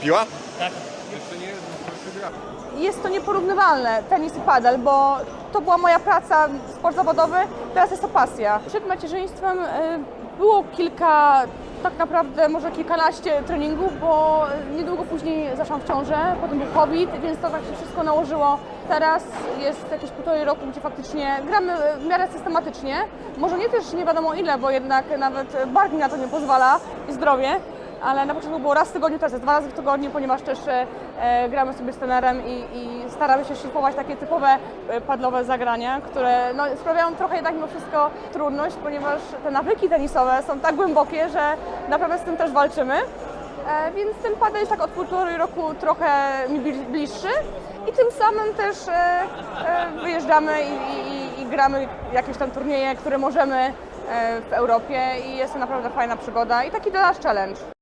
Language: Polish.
Piła? Tak. Jest to nieporównywalne, tenis i padel, bo to była moja praca, sport zawodowy, teraz jest to pasja. Przed macierzyństwem y, było kilka, tak naprawdę może kilkanaście treningów, bo niedługo później zaszłam w ciążę, potem był COVID, więc to tak się wszystko nałożyło. Teraz jest jakieś półtorej roku, gdzie faktycznie gramy w miarę systematycznie. Może nie też nie wiadomo ile, bo jednak nawet bark na to nie pozwala i zdrowie, ale na początku było raz w tygodniu, teraz jest dwa razy w tygodniu, ponieważ też e, e, gramy sobie z trenerem i, i staramy się szlifować takie typowe e, padlowe zagrania, które no, sprawiają trochę jednak mimo wszystko trudność, ponieważ te nawyki tenisowe są tak głębokie, że naprawdę z tym też walczymy. E, więc ten padel jest tak od półtorej roku trochę mi bli- bliższy i tym samym też e, e, wyjeżdżamy i, i, i gramy jakieś tam turnieje, które możemy e, w Europie i jest to naprawdę fajna przygoda i taki dla nas challenge.